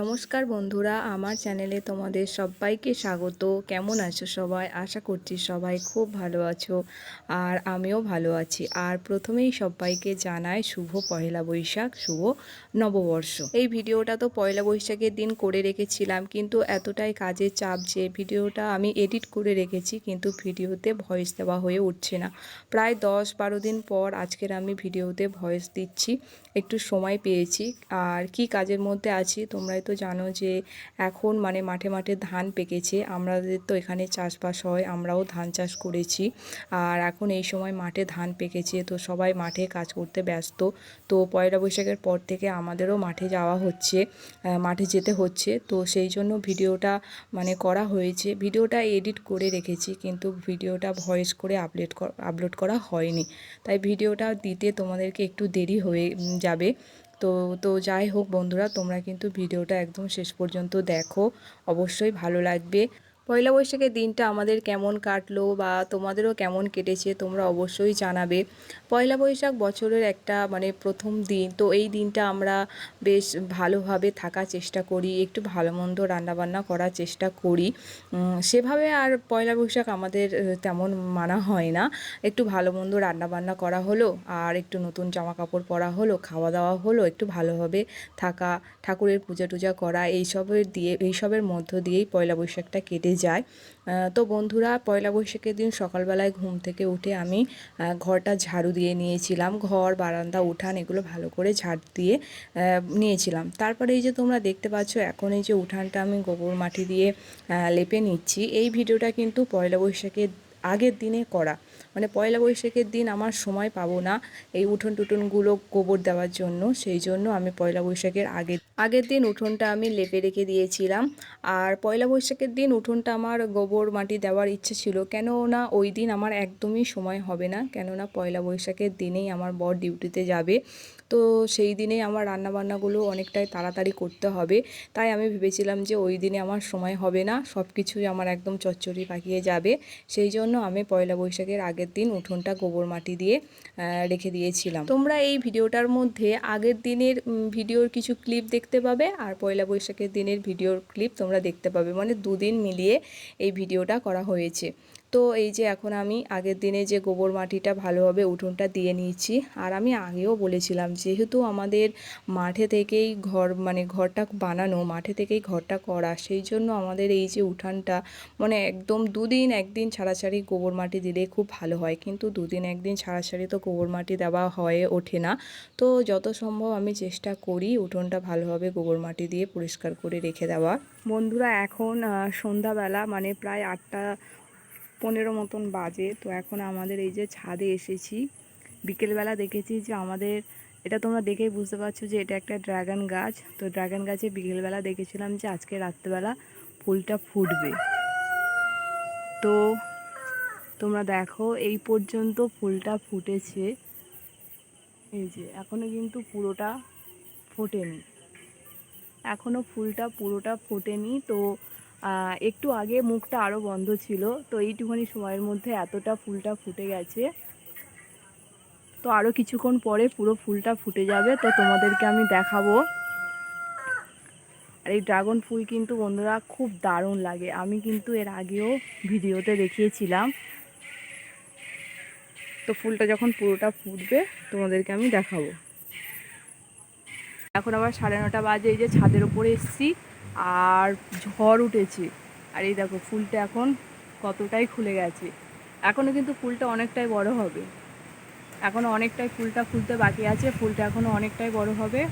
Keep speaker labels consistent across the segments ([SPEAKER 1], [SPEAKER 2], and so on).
[SPEAKER 1] নমস্কার বন্ধুরা, আমার চ্যানেলে তোমাদের সবাইকে স্বাগত। কেমন আছো সবাই? আশা করছি সবাই খুব ভালো আছো আর আমিও ভালো আছি। আর প্রথমেই সবাইকে জানাই শুভ পয়লা বৈশাখ, শুভ নববর্ষ। এই ভিডিওটা তো পয়লা বৈশাখের দিন করে রেখেছিলাম, কিন্তু এতটাই কাজের চাপ যে ভিডিওটা আমি এডিট করে রেখেছি, কিন্তু ভিডিওতে ভয়েস দেওয়া হয়ে উঠছে না। প্রায় দশ বারো দিন পর আজকের আমি ভিডিওতে ভয়েস দিচ্ছি, একটু সময় পেয়েছি। আর কি কাজের মধ্যে আছি তোমরাই তো জানো যে এখন মানে মাঠে মাঠে ধান পেকেছে। আমাদের তো এখানে চাষবাস হয়, আমরাও ধান চাষ করেছি। আর এখন এই সময় মাঠে ধান পেকেছে, তো সবাই মাঠে কাজ করতে ব্যস্ত। তো পয়লা বৈশাখের পর থেকে আমাদেরও মাঠে যাওয়া হচ্ছে মাঠে যেতে হচ্ছে। তো সেই জন্য ভিডিওটা মানে করা হয়েছে। ভিডিওটা এডিট করে রেখেছি, কিন্তু ভিডিওটা ভয়েস করে আপলোড আপলোড করা হয়নি। তাই ভিডিওটা দিতে তোমাদেরকে একটু দেরি হয়ে যাবে। তো তো যাই হোক বন্ধুরা, তোমরা কিন্তু ভিডিওটা একদম শেষ পর্যন্ত দেখো। অবশ্যই ভালো লাগবে। পয়লা বৈশাখের দিনটা আমাদের কেমন কাটলো বা তোমাদেরও কেমন কেটেছে তোমরা অবশ্যই জানাবে। পয়লা বৈশাখ বছরের একটা মানে প্রথম দিন, তো এই দিনটা আমরা বেশ ভালোভাবে থাকার চেষ্টা করি, একটু ভালো মন্দ রান্নাবান্না করার চেষ্টা করি। সেভাবে আর পয়লা বৈশাখ আমাদের তেমন মানা হয় না। একটু ভালো মন্দ রান্নাবান্না করা হলো, আর একটু নতুন জামা কাপড় পরা হলো খাওয়া দাওয়া হলো, একটু ভালোভাবে থাকা, ঠাকুরের পূজা টুজা করা, এইসবের দিয়ে, এইসবের মধ্য দিয়েই পয়লা বৈশাখটা কেটে যায়। তো বন্ধুরা, পয়লা বৈশাখের দিন সকালবেলায় ঘুম থেকে উঠে আমি ঘরটা ঝাড়ু দিয়ে নিয়েছিলাম। ঘর, বারান্দা, উঠান এগুলো ভালো করে ঝাড় দিয়ে নিয়েছিলাম। তারপরে এই যে তোমরা দেখতে পাচ্ছ, এখন এই যে উঠানটা আমি গোবর মাটি দিয়ে লেপে নিচ্ছি। এই ভিডিওটা কিন্তু পয়লা বৈশাখের আগের দিনে করা। মানে পয়লা বৈশাখের দিন আমার সময় পাবো না এই উঠোন টুটনগুলো গোবর দেওয়ার জন্য। সেই জন্য আমি পয়লা বৈশাখের আগের আগের দিন উঠোনটা আমি লেপে রেখে দিয়েছিলাম। আর পয়লা বৈশাখের দিন উঠোনটা আমার গোবর মাটি দেওয়ার ইচ্ছে ছিল। কেননা ওই দিন আমার একদমই সময় হবে না। কেননা পয়লা বৈশাখের দিনেই আমার বর ডিউটিতে যাবে। তো সেই দিনেই আমার রান্নাবান্নাগুলো অনেকটাই তাড়াতাড়ি করতে হবে। তাই আমি ভেবেছিলাম যে ওই দিনে আমার সময় হবে না। সব কিছুই আমার একদম চচ্চড়ি পাকিয়ে যাবে। সেই জন্য আমি পয়লা বৈশাখের আগের দিন উঠোনটা গোবর মাটি দিয়ে রেখে দিয়েছিলাম। তোমরা এই ভিডিওটার মধ্যে আগের দিনের ভিডিওর কিছু ক্লিপ দেখতে পাবে আর পয়লা বৈশাখের দিনের ভিডিওর ক্লিপ তোমরা দেখতে পাবে। মানে দুদিন মিলিয়ে এই ভিডিওটা করা হয়েছে। তো এই যে এখন আমি আগের দিনে যে গোবর মাটিটা ভালোভাবে উঠোনটা দিয়ে নিয়েছি, আর আমি আগেও বলেছিলাম যেহেতু আমাদের মাঠে থেকেই ঘর মানে ঘরটা বানানো, মাঠে থেকেই ঘরটা করা, সেই জন্য আমাদের এই যে উঠানটা মানে একদম দুদিন একদিন ছাড়াছাড়ি গোবর মাটি দিলে খুব ভালো হয়। কিন্তু দুদিন একদিন ছাড়াছাড়ি তো গোবর মাটি দেওয়া হয়ে ওঠে না। তো যত সম্ভব আমি চেষ্টা করি উঠোনটা ভালোভাবে গোবর মাটি দিয়ে পরিষ্কার করে রেখে দেওয়া বন্ধুরা, এখন সন্ধ্যাবেলা মানে প্রায় আটটা পনেরো মতন বাজে, তো এখন আমাদের এই যে ছাদে এসেছি। বিকেলবেলা দেখেছি যে আমাদের, এটা তোমরা দেখেই বুঝতে পারছ যে এটা একটা ড্রাগন গাছ। তো ড্রাগন গাছে বিকেলবেলা দেখেছিলাম যে আজকে রাত্রেবেলা ফুলটা ফুটবে। তো তোমরা দেখো, এই পর্যন্ত ফুলটা ফুটেছে। এই যে এখনও কিন্তু পুরোটা ফোটেনি। এখনও ফুলটা পুরোটা ফোটেনি, তো একটু আগে মুখটা আরও বন্ধ ছিল, তো এইটুখানি সময়ের মধ্যে এতটা ফুলটা ফুটে গেছে। তো আরও কিছুক্ষণ পরে পুরো ফুলটা ফুটে যাবে, তো তোমাদেরকে আমি দেখাবো। আর এই ড্রাগন ফুল কিন্তু বন্ধুরা খুব দারুণ লাগে। আমি কিন্তু এর আগেও ভিডিওতে দেখিয়েছিলাম। তো ফুলটা যখন পুরোটা ফুটবে, তোমাদেরকে আমি দেখাবো। এখন আবার সাড়ে নটা বাজে, এই যে ছাদের উপরে এসেছি। আর ঝড় উঠেছে। আর এই দেখো ফুলটা এখন কতটাই খুলে গেছে। এখনও কিন্তু ফুলটা অনেকটাই বড় হবে। এখনও অনেকটাই ফুলটা ফুলতে বাকি আছে। ফুলটা এখনও অনেকটাই বড় হবে।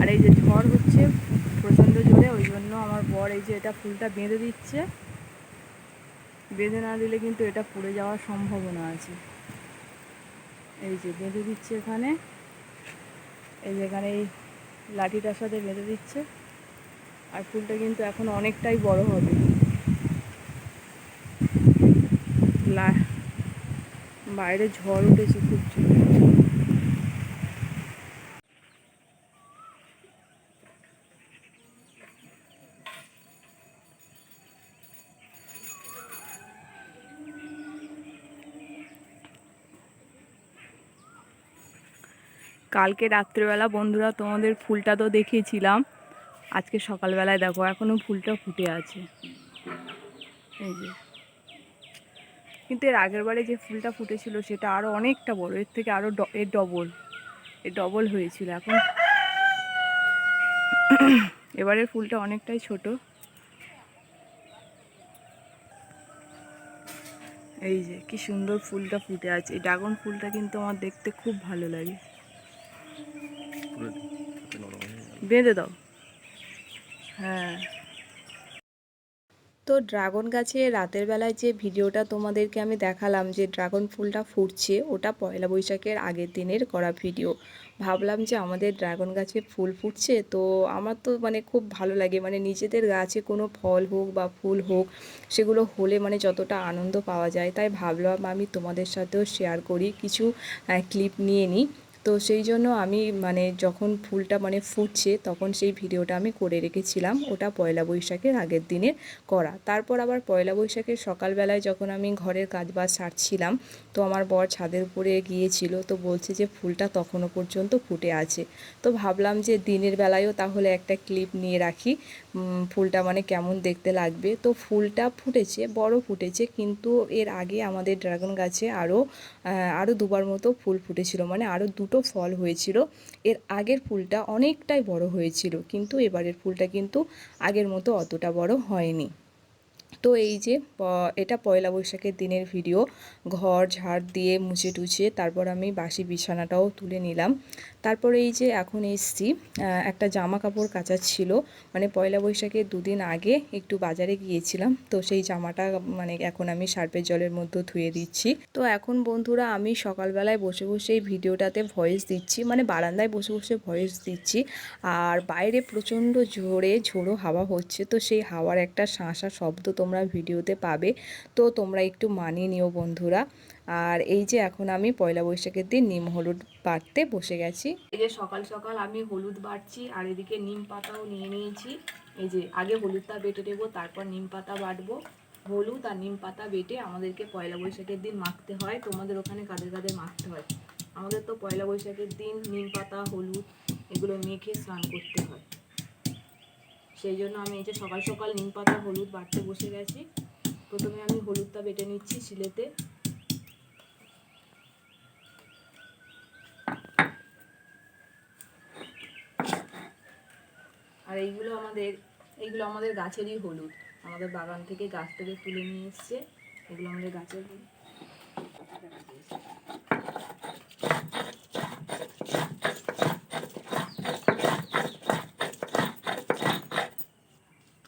[SPEAKER 1] আর এই যে ঝড় হচ্ছে প্রচণ্ড জোরে, ওই জন্য আমার বর এই যে এটা ফুলটা বেঁধে দিচ্ছে। বেঁধে না দিলে কিন্তু এটা পড়ে যাওয়ার সম্ভাবনা আছে। এই যে বেঁধে দিচ্ছে এখানে। এই যে এখানে এই লাঠিটার সাথে বেঁধে দিচ্ছে। আর ফুলটা কিন্তু এখন অনেকটাই বড় হবে। বাইরে ঝড় উঠেছে খুব কালকে রাত্রেবেলা বন্ধুরা তোমাদের ফুলটা তো দেখিয়েছিলাম। আজকে সকালবেলায় দেখো এখনও ফুলটা ফুটে আছে। এই যে। কিন্তু এর আগের বারে যে ফুলটা ফুটেছিল সেটা আরও অনেকটা বড় এর থেকে আরও এর ডবল। এর ডবল হয়েছিল এখন। এবারের ফুলটা অনেকটাই ছোট। এই যে কি সুন্দর ফুলটা ফুটে আছে। এই ড্রাগন ফুলটা কিন্তু আমার দেখতে খুব ভালো লাগে। বেঁধে দাও। হ্যাঁ। তো ড্রাগন গাছে রাতের বেলায় যে ভিডিওটা তোমাদেরকে আমি দেখালাম যে ড্রাগন ফুলটা ফুটছে, ওটা পয়লা বৈশাখের আগের দিনের করা ভিডিও। ভাবলাম যে আমাদের ড্রাগন গাছে ফুল ফুটছে, তো আমার তো মানে খুব ভালো লাগে। মানে নিজেদের গাছে কোনো ফল হোক বা ফুল হোক, সেগুলো হলে মানে যতটা আনন্দ পাওয়া যায়। তাই ভাবলাম আমি তোমাদের সাথেও শেয়ার করি, কিছু ক্লিপ নিয়ে নিই। তো সেই জন্য আমি মানে যখন ফুলটা মানে ফুটছে তখন সেই ভিডিওটা আমি করে রেখেছিলাম। ওটা পয়লা বৈশাখের আগের দিনের করা। তারপর আবার পয়লা বৈশাখের সকালবেলায় যখন আমি ঘরের কাজ বাজ সারছিলাম, তো আমার বর ছাদের উপরে গিয়েছিল, তো বলছে যে ফুলটা তখনও পর্যন্ত ফুটে আছে। তো ভাবলাম যে দিনের বেলায়ও তাহলে একটা ক্লিপ নিয়ে রাখি। ফুলটা মানে কেমন দেখতে লাগবে? তো ফুলটা ফুটেছে, বড় ফুটেছে, কিন্তু এর আগে আমাদের ড্রাগন গাছে আরও আরও দুবার মতো ফুল ফুটেছিল। মানে আরও দুটো ফল হয়েছিল। এর আগের ফুলটা অনেকটাই বড় হয়েছিল, কিন্তু এবারের ফুলটা কিন্তু আগের মতো অতটা বড় হয়নি। তো এই যে এটা পয়লা বৈশাখের দিনের ভিডিও ঘর, ঝাড় দিয়ে মুছে টুছে তারপর আমি বাসি বিছানাটাও তুলে নিলাম। তারপরে এই যে এখন এসছি একটা জামা কাপড় কাচা ছিল। মানে পয়লা বৈশাখের দুদিন আগে একটু বাজারে গিয়েছিলাম। তো সেই জামাটা মানে এখন আমি সার্পের জলের মধ্যে ধুয়ে দিচ্ছি। তো এখন বন্ধুরা, আমি সকালবেলায় বসে বসে এই ভিডিওটাতে ভয়েস দিচ্ছি। মানে বারান্দায় বসে বসে ভয়েস দিচ্ছি। আর বাইরে প্রচণ্ড জোরে ঝোড়ো হাওয়া হচ্ছে। তো সেই হাওয়ার একটা শাঁসা শব্দ তোমরা ভিডিওতে পাবে। তো তোমরা একটু মানিয়ে নিও বন্ধুরা। আর এই যে এখন আমি পয়লা বৈশাখের দিন নিম হলুদ বাটতে বসে গেছি। এই যে সকাল সকাল আমি হলুদ বাটছি, আর এদিকে নিম পাতাও নিয়ে নিয়েছি। এই যে আগে হলুদটা বেটে দেবো তারপর নিম পাতা বাটবো। হলুদ আর নিম পাতা বেটে আমাদেরকে পয়লা বৈশাখের দিন মাখতে হয়। তোমাদের ওখানে কাদের কাদের মাখতে হয়? আমাদের তো পয়লা বৈশাখের দিন নিম পাতা, হলুদ, এগুলো মেখে স্নান করতে হয়। সেই জন্য আমি এই যে সকাল সকাল নিম পাতা, হলুদ বাড়তে বসে গেছি। প্রথমে আমি হলুদটা বেটে নিচ্ছি শিলেতে। আর এইগুলো আমাদের এইগুলো আমাদের গাছেরই হলুদ। আমাদের বাগান থেকে গাছ থেকে তুলে নিয়ে এসছে। এগুলো আমাদের গাছের হলুদ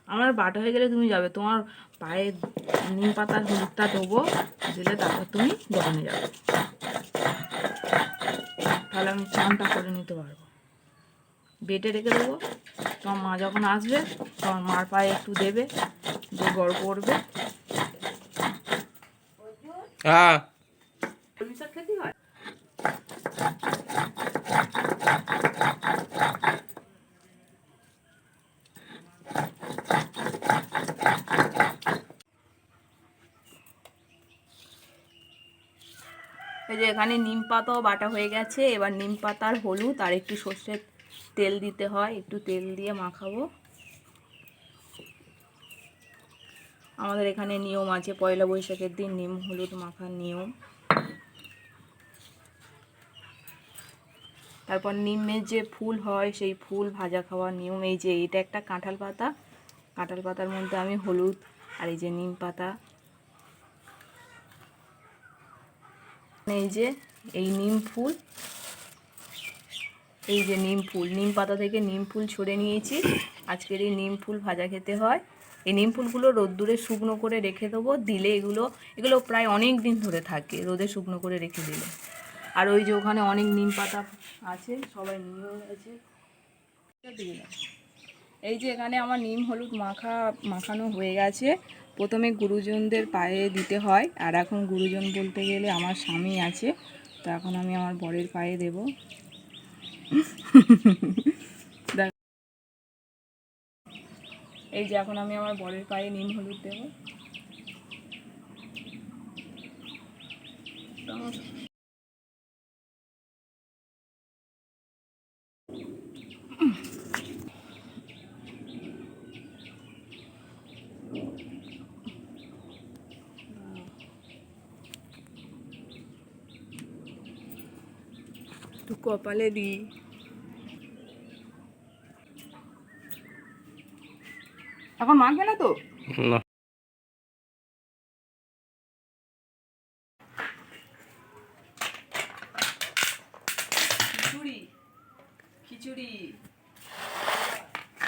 [SPEAKER 1] আমার বাটা হয়ে গেলে তুমি যাবে। তোমার পায়ে নিম পাতার হলুদটা দেবো দিলে তারপর তুমি দোকানে যাবে। তাহলে আমি চানটা করে নিতে পারব। বেটে রেখে দেবো। তোমার মা যখন আসবে তোমার মার পায়ে একটু দেবে যে গড় করবে।
[SPEAKER 2] হ্যাঁ।
[SPEAKER 1] খেতে হয়? এই যে এখানে নিম পাতাও বাটা হয়ে গেছে। এবার নিম পাতার হলুদ আর একটু সর্ষের তেল দিতে হয়। একটু তেল দিয়ে মাখাবো। আমাদের এখানে নিয়ম আছে, পয়লা বৈশাখের দিন নিম, হলুদ মাখার নিয়ম। তারপর নিমের যে ফুল হয়, সেই ফুল ভাজা খাওয়ার নিয়ম। এই যে এটা একটা কাঁঠাল পাতা। কাঁঠাল পাতার মধ্যে আমি হলুদ আর এই যে নিম পাতা। এই যে, এই নিম ফুল। এই যে নিম ফুল, নিম পাতা থেকে নিম ফুল ছড়ে নিয়েছি। আজকের এই নিম ফুল ভাজা খেতে হয়। এই নিম ফুলগুলো রোদ্দুরে শুকনো করে রেখে দেবো। দিলে এগুলো এগুলো প্রায় অনেক দিন ধরে থাকে, রোদে শুকনো করে রেখে দিলে। আর ওই যে ওখানে অনেক নিম পাতা আছে, সবাই নিয়েও দাও। এই যে এখানে আমার নিম হলুদ মাখা, মাখানো হয়ে গেছে। প্রথমে গুরুজনদের পায়ে দিতে হয়, আর এখন গুরুজন বলতে গেলে আমার স্বামী আছে, তো এখন আমি আমার বরের পায়ে দেব। এই যে এখন আমি আমার বরের পায়ে নিম হলুদ দেব। কপালে দিই এখন মাখবে না তো?
[SPEAKER 2] না।
[SPEAKER 1] খিচুড়ি খিচুড়ি।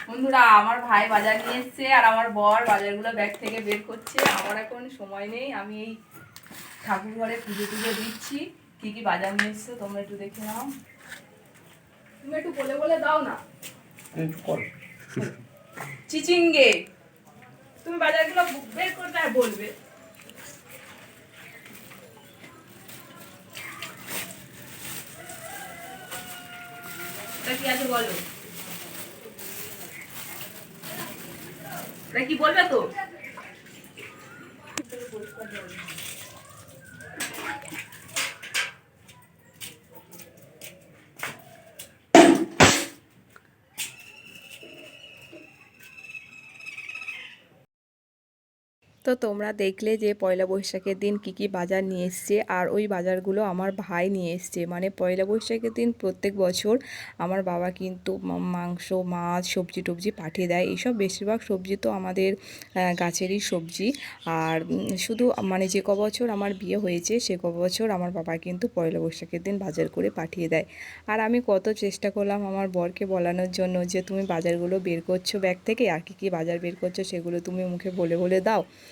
[SPEAKER 1] বন্ধুরা আমার ভাই বাজার নিয়ে এসছে আর আমার বর বাজারগুলো ব্যাগ থেকে বের করছে। আমার এখন সময় নেই আমি এই ঠাকুর ঘরে পুজো টুজো দিচ্ছি। কি কি বাজার নিয়ে এসছো তোমরা একটু দেখে নাও। তুমি একটু বলে বলে দাও না। চিচিঙ্গে তুমি বাজারগুলো বের করতে আর বলবে। কি আছে বলো? কি বলবে তো? তো তোমরা দেখলে যে পয়লা বৈশাখের দিন কি কি বাজার নিয়ে এসছে আর ওই বাজারগুলো আমার ভাই নিয়ে এসছে। মানে পয়লা বৈশাখের দিন প্রত্যেক বছর আমার বাবা কিন্তু মাংস, মাছ, সবজি টবজি পাঠিয়ে দেয়। এইসব বেশিরভাগ সবজি তো আমাদের গাছেরই সবজি। আর শুধু মানে যে ক বছর আমার বিয়ে হয়েছে সে ক বছর আমার বাবা কিন্তু পয়লা বৈশাখের দিন বাজার করে পাঠিয়ে দেয়। আর আমি কত চেষ্টা করলাম আমার বরকে বলানোর জন্য যে, তুমি বাজারগুলো বের করছ ব্যাগ থেকে? আর কি কি বাজার বের করছ সেগুলো তুমি মুখে বলে বলে দাও।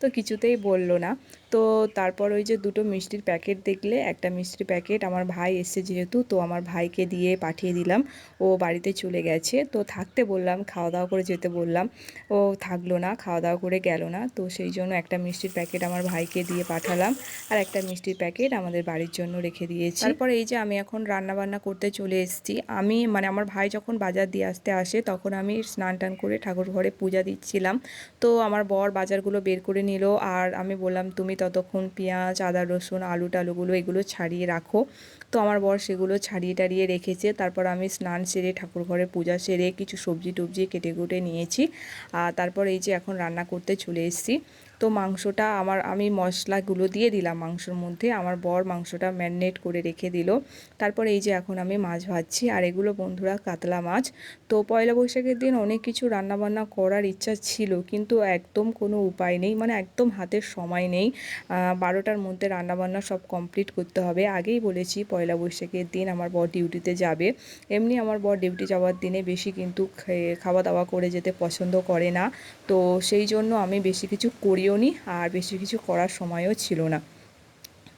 [SPEAKER 1] তো কিছুতেই বলল না। তো তারপর ওই যে দুটো মিষ্টির প্যাকেট দেখলে, একটা মিষ্টির প্যাকেট আমার ভাই এসছে যেহেতু, তো আমার ভাইকে দিয়ে পাঠিয়ে দিলাম। ও বাড়িতে চলে গেছে। তো থাকতে বললাম, খাওয়া দাওয়া করে যেতে বললাম। ও থাকল না, খাওয়া দাওয়া করে গেল না। তো সেই জন্য একটা মিষ্টির প্যাকেট আমার ভাইকে দিয়ে পাঠালাম আর একটা মিষ্টির প্যাকেট আমাদের বাড়ির জন্য রেখে দিয়েছি। তারপর এই যে আমি এখন রান্না বান্না করতে চলে এসেছি। আমি মানে আমার ভাই যখন বাজার দিয়ে আসতে আসে, তখন আমি স্নান টান করে ঠাকুর ঘরে পূজা দিচ্ছিলাম। তো আমার বর বাজারগুলো বের করে নিল আর আমি বললাম, তুমি ততক্ষণ পেঁয়াজ, আদা, রসুন, আলু টালুগুলো এগুলো ছাড়িয়ে রাখো। তো আমার বর সেগুলো ছাড়িয়ে টাড়িয়ে রেখেছে। তারপর আমি স্নান সেরে ঠাকুর ঘরে পূজা সেরে কিছু সবজি টবজি কেটে কুটে নিয়েছি। আর তারপর এই যে এখন রান্না করতে চলে এসেছি। তো মাংসটা আমার, আমি মশলাগুলো দিয়ে দিলাম মাংসর মধ্যে। আমার বর মাংসটা ম্যারিনেট করে রেখে দিল। তারপর এই যে এখন আমি মাছ ভাজছি। আর এগুলো বন্ধুরা কাতলা মাছ। তো পয়লা বৈশাখের দিন অনেক কিছু রান্নাবান্না করার ইচ্ছা ছিল, কিন্তু একদম কোনো উপায় নেই। মানে একদম হাতের সময় নেই। বারোটার মধ্যে রান্নাবান্না সব কমপ্লিট করতে হবে। আগেই বলেছি, পয়লা বৈশাখের দিন আমার বর ডিউটিতে যাবে। এমনি আমার বর ডিউটি যাওয়ার দিনে বেশি কিন্তু খাওয়া দাওয়া করে যেতে পছন্দ করে না। তো সেই জন্য আমি বেশি কিছু করিও নি আর বেশি কিছু করার সময়ও ছিল না।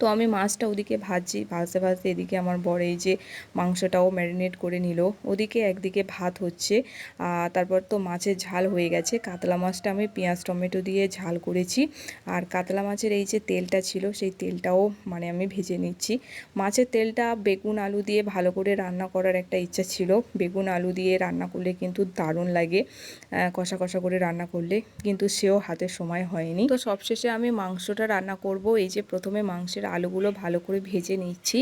[SPEAKER 1] তো আমি মাছটা ওদিকে ভাজছি ভাজতে ভাজতে এদিকে আমার বর এই যে মাংসটাও ম্যারিনেট করে নিল। ওদিকে একদিকে ভাত হচ্ছে তারপর তো মাছের ঝাল হয়ে গেছে। কাতলা মাছটা আমি পেঁয়াজ, টমেটো দিয়ে ঝাল করেছি। আর কাতলা মাছের এই যে তেলটা ছিল, সেই তেলটাও মানে আমি ভেজে নিচ্ছি। মাছের তেলটা বেগুন, আলু দিয়ে ভালো করে রান্না করার একটা ইচ্ছা ছিল। বেগুন, আলু দিয়ে রান্না করলে কিন্তু দারুণ লাগে কষা কষা করে রান্না করলে। কিন্তু সেও হাতে সময় হয়নি। তো সবশেষে আমি মাংসটা রান্না করব। এই যে প্রথমে মাংসের আলুগুলো ভালো করে ভেজে নিচ্ছি।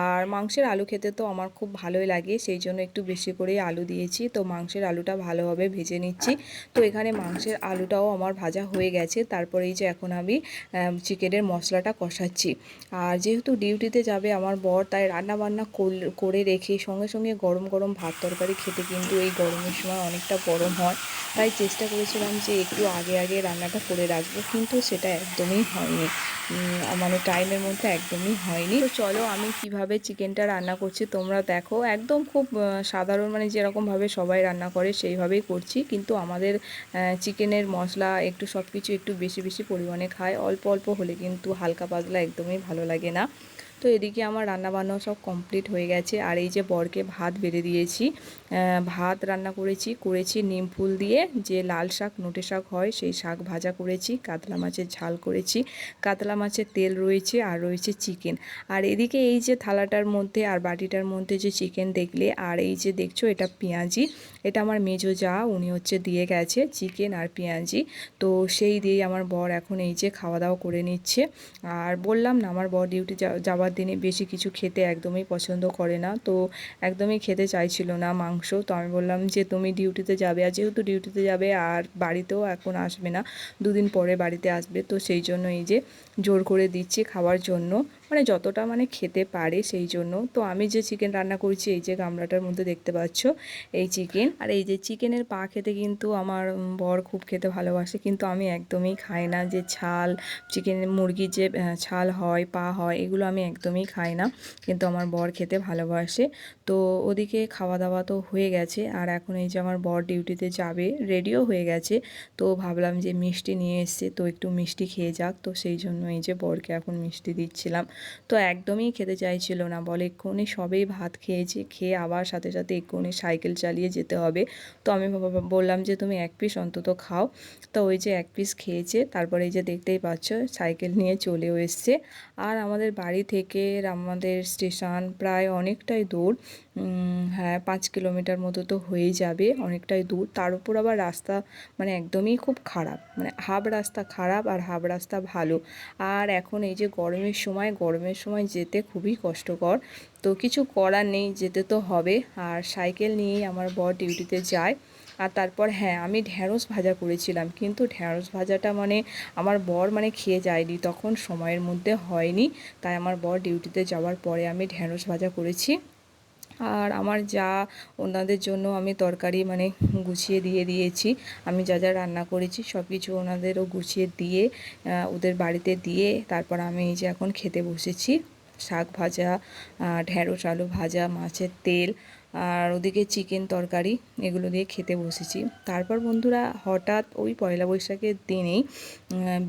[SPEAKER 1] আর মাংসের আলু খেতে তো আমার খুব ভালোই লাগে, সেই জন্য একটু বেশি করেই আলু দিয়েছি। তো মাংসের আলুটা ভালোভাবে ভেজে নিচ্ছি। তো এখানে মাংসের আলুটাও আমার ভাজা হয়ে গেছে। তারপরে এই যে এখন আমি চিকেনের মশলাটা কষাচ্ছি। আর যেহেতু ডিউটিতে যাবে আমার বর, তাই রান্না বান্না করলে- করে রেখে সঙ্গে সঙ্গে গরম গরম ভাত তরকারি খেতে কিন্তু এই গরমের সময় অনেকটা গরম হয়। তাই চেষ্টা করেছিলাম যে একটু আগে আগে রান্নাটা করে রাখব, কিন্তু সেটা একদমই হয়নি। মানে মানে টাইমের মধ্যে একদমই হয়নি। তো চলো আমি কীভাবে চিকেনটা রান্না করছি তোমরা দেখো। একদম খুব সাধারণ মানে যেরকমভাবে সবাই রান্না করে সেইভাবেই করছি। কিন্তু আমাদের চিকেনের মশলা একটু সব কিছু একটু বেশি বেশি পরিমাণে খায়। অল্প অল্প হলে কিন্তু হালকা পাতলা একদমই ভালো লাগে না। তো এদিকে আমার রান্না বান্নাও সব কমপ্লিট হয়ে গেছে। আর এই যে বরকে ভাত বেড়ে দিয়েছি ভাত রান্না করেছি করেছি নিম ফুল দিয়ে, যে লাল শাক, নোটে শাক হয় সেই শাক ভাজা করেছি, কাতলা মাছের ঝাল করেছি, কাতলা মাছের তেল রয়েছে আর রয়েছে চিকেন। আর এদিকে এই যে থালাটার মধ্যে আর বাটিটার মধ্যে যে চিকেন দেখলে, আর এই যে দেখছ এটা পেঁয়াজি, এটা আমার মেজো যা, উনি হচ্ছে দিয়ে গেছে চিকেন আর পেঁয়াজি। তো সেই দিয়েই আমার বর এখন এই যে খাওয়া দাওয়া করে নিচ্ছে। আর বললাম না, আমার বর ডিউটি যাওয়ার দিনে বেশি কিছু খেতে একদমই পছন্দ করে না। তো একদমই খেতে চাইছিল না মাংস। তো আমি বললাম যে, তুমি ডিউটিতে যাবে আর যেহেতু ডিউটিতে যাবে, আর বাড়িতেও এখন আসবে না, দুদিন পরে বাড়িতে আসবে। তো সেই জন্য এই যে জোর করে দিচ্ছি খাওয়ার জন্য। মানে যতটা মানে খেতে পারে সেই জন্য। তো আমি যে চিকেন রান্না করছি, এই যে গামলাটার মধ্যে দেখতে পাচ্ছ, এই চিকেন আর এই যে চিকেনের পা খেতে কিন্তু আমার বর খুব খেতে ভালোবাসে, কিন্তু আমি একদমই খাই না যে ছাল চিকেন মুরগির যে ছাল হয়, পা হয়, এগুলো আমি একদমই খাই না, কিন্তু আমার বর খেতে ভালোবাসে। তো ওদিকে খাওয়া দাওয়া তো হয়ে গেছে, আর এখন এই যে আমার বর ডিউটিতে যাবে রেডিও হয়ে গেছে। তো ভাবলাম যে মিষ্টি নিয়ে এসছে, তো একটু মিষ্টি খেয়ে যাক, তো সেই জন্য এই যে বরকে এখন মিষ্টি দিচ্ছিলাম। তো একদমই খেতে চাইছিল না। বলে, এক্ষুনি সবেই ভাত খেয়েছে, খেয়ে আবার সাথে সাথে এক্ষুনি সাইকেল চালিয়ে যেতে হবে। তো আমি বললাম যে, তুমি এক পিস অন্তত খাও। তো ওই যে এক পিস খেয়েছে, তারপরে এই যে দেখতেই পাচ্ছ, সাইকেল নিয়ে চলেও এসছে। আর আমাদের বাড়ি থেকে আমাদের স্টেশন প্রায় অনেকটাই দূর। হ্যাঁ পাঁচ কিলোমিটার মতো তো হয়েই যাবে, অনেকটাই দূর। তার উপর আবার রাস্তা মানে একদমই খুব খারাপ মানে হাফ রাস্তা খারাপ আর হাফ রাস্তা ভালো। আর এখন এই যে গরমের সময় গরমের সময় যেতে খুবই কষ্টকর। তো কিছু করার নেই, যেতে তো হবে। আর সাইকেল নিয়েই আমার বর ডিউটিতে যায়। আর তারপর হ্যাঁ আমি ঢ্যাঁড়স ভাজা করেছিলাম, কিন্তু ঢ্যাঁড়স ভাজাটা মানে আমার বর মানে খেয়ে যায়নি, তখন সময়ের মধ্যে হয়নি। তাই আমার বর ডিউটিতে যাওয়ার পরে আমি ঢ্যাঁড়স ভাজা করেছি। আর আমার যা ওনাদের জন্য আমি তরকারি মানে গুছিয়ে দিয়ে দিয়েছি, আমি যা যা রান্না করেছি সব কিছু ওনাদেরও গুছিয়ে দিয়ে ওদের বাড়িতে দিয়ে তারপর আমি এই যে এখন খেতে বসেছি। শাক ভাজা ঢ্যাঁড়স আলু ভাজা, মাছের তেল আর ওদিকে চিকেন তরকারি এগুলো দিয়ে খেতে বসেছি। তারপর বন্ধুরা হঠাৎ ওই পয়লা বৈশাখের দিনেই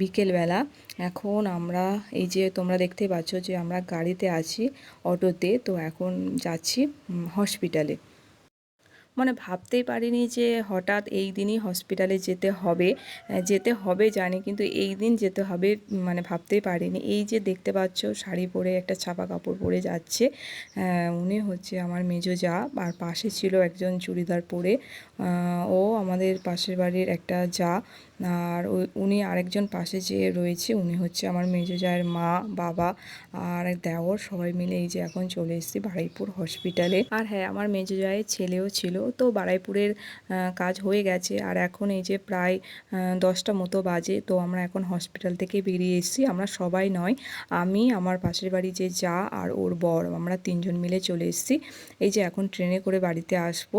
[SPEAKER 1] বিকেলবেলা এখন আমরা, এই যে তোমরা দেখতে পাচ্ছ যে আমরা গাড়িতে আছি অটোতে, তো এখন যাচ্ছি হসপিটালে মানে ভাবতেই পারিনি যে হঠাৎ এই দিনই হসপিটালে যেতে হবে। যেতে হবে জানি কিন্তু এই দিন যেতে হবে মানে ভাবতেই পারিনি। এই যে দেখতে পাচ্ছ শাড়ি পরে একটা ছাপা কাপড় পরে যাচ্ছে। উনি হচ্ছে আমার মেজো যা আর পাশে ছিল একজন চুড়িদার পরে। ও আমাদের পাশের বাড়ির একটা যা। আর উনি আরেকজন পাশে যে রয়েছে, উনি হচ্ছে আমার মেজো জায়ের মা, বাবা আর দেওর। সবাই মিলে এই যে এখন চলে এসেছি বারুইপুর হসপিটালে। আর হ্যাঁ আমার মেজো জায়ের ছেলেও ছিল। তো বারুইপুরের কাজ হয়ে গেছে। আর এখন এই যে প্রায় দশটা মতো বাজে, তো আমরা এখন হসপিটাল থেকে বেরিয়ে এসেছি। আমরা সবাই নয়, আমি, আমার পাশের বাড়ি যে যা আর ওর বর, আমরা তিনজন মিলে চলে এসেছি। এই যে এখন ট্রেনে করে বাড়িতে আসব।